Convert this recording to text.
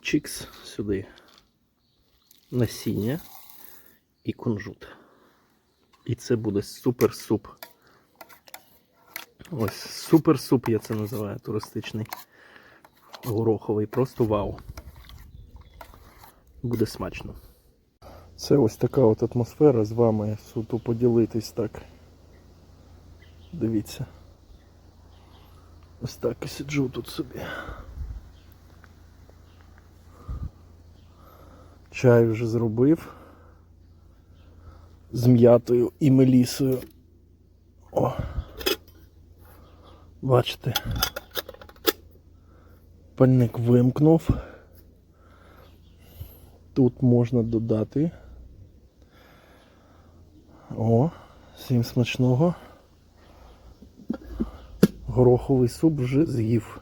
чікс сюди насіння і кунжут. І це буде супер суп. Ось супер суп я це називаю туристичний. Гороховий, просто вау. Буде смачно. Це ось така от атмосфера з вами суто поділитись так. Дивіться. Ось так і сиджу тут собі. Чай вже зробив. З м'ятою і мелісою. О. Бачите. Пальник вимкнув. Тут можна додати. О, всім смачного. Гороховий суп вже з'їв.